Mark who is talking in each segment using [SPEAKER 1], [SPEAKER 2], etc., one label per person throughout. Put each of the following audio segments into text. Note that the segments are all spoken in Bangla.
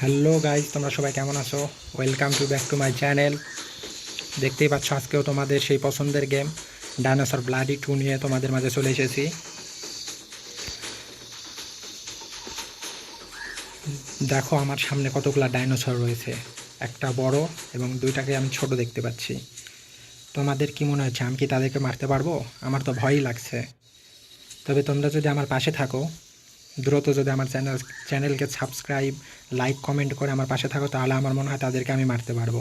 [SPEAKER 1] হ্যালো গাইজ তোমরা সবাই কেমন আছো? Welcome to back to my channel দেখতেই পাচ্ছ, আজকেও তোমাদের সেই পছন্দের গেম ডাইনোসর ব্লাডি টু নিয়ে তোমাদের মাঝে চলে এসেছি। দেখো, আমার সামনে কতগুলা ডাইনোসর রয়েছে। একটা বড় এবং দুইটাকে আমি ছোট দেখতে পাচ্ছি। তোমাদের কি মনে হচ্ছে, আমি কি তাদেরকে মারতে পারব? আমার তো ভয়ই লাগছে। তবে তোমরা যদি আমার পাশে থাকো দ্রুত যদি আমার চ্যানেল চ্যানেলকে সাবস্ক্রাইব, লাইক, কমেন্ট করে আমার পাশে থাকো, তাহলে আমার মনে হয় তাদেরকে আমি মারতে পারব।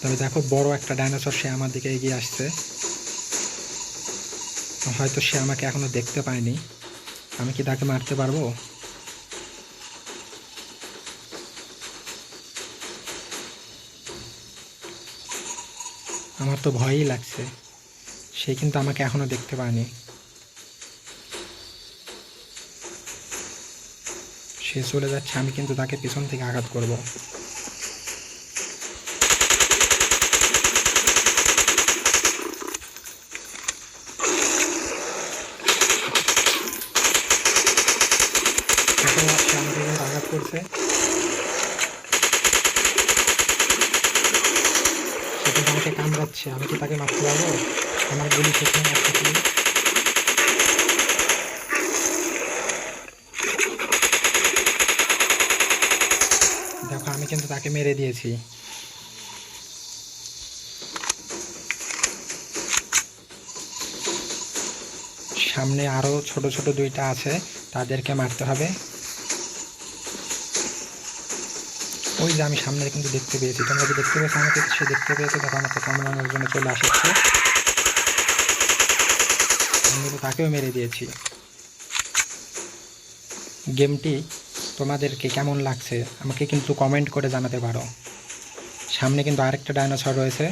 [SPEAKER 1] তবে দেখো, বড় একটা ডাইনোসর সে আমার দিকে এগিয়ে আসছে। হয়তো সে আমাকে এখনও দেখতে পায়নি। আমি কি তাকে মারতে পারব? আমার তো ভয়ই লাগছে। সে কিন্তু আমাকে এখনও দেখতে পায়নি। সে চলে যাচ্ছে, আমি কিন্তু তাকে পিছন থেকে আঘাত করব। আঘাত করছে। সে কিন্তু আমাকে কামড়াচ্ছে, আমি কি তাকে মারতে পারব? আমার গুলি সেখানে একটা গুলি দেখো, আমি কিন্তু তাকে মেরে দিয়েছি। সামনে আরও ছোট ছোট দুইটা আছে, তাদেরকে মারতে হবে। ওই যে আমি সামনে কিন্তু দেখতে পেয়েছি। তোমরা কি দেখতে পেয়েছ আমাকে? সে দেখতে পেয়েছে, দেখো আমাকে কামড়ানোর জন্য চলে আসছে। আমি তাকেও মেরে দিয়েছি। গেমটি তোমাদেরকে কেমন লাগছে? আমাকে কিন্তু কমেন্ট করে জানাতে পারো। সামনে কিন্তু আরেকটা ডাইনোসর রয়েছে।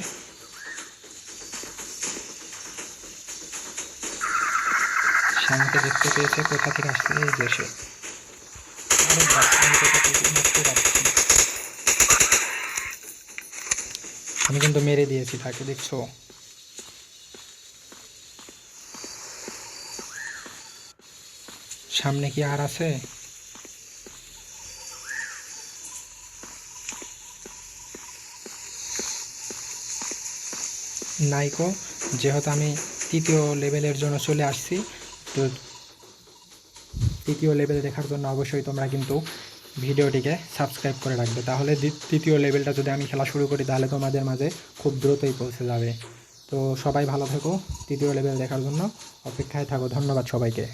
[SPEAKER 1] সে আমাকে দেখতে পেয়েছে, কোথা থেকে আসছে? এই পাচ্ছি। আমি কিন্তু মেরে দিয়েছি তাকে, দেখছ? সামনে কি আর আছে? নাইকো যেহেতু আমি তৃতীয় লেভেলের জন্য চলে আসছি, তো তৃতীয় লেভেল দেখার জন্য অবশ্যই তোমরা কিন্তু ভিডিওটিকে সাবস্ক্রাইব করে রাখবে। তাহলে তৃতীয় লেভেলটা যদি আমি খেলা শুরু করি, তাহলে তোমাদের মাঝে খুব দ্রুতই পৌঁছে যাবে। তো সবাই ভালো থেকো তৃতীয় লেভেল দেখার জন্য। অপেক্ষায় থাকো। ধন্যবাদ সবাইকে।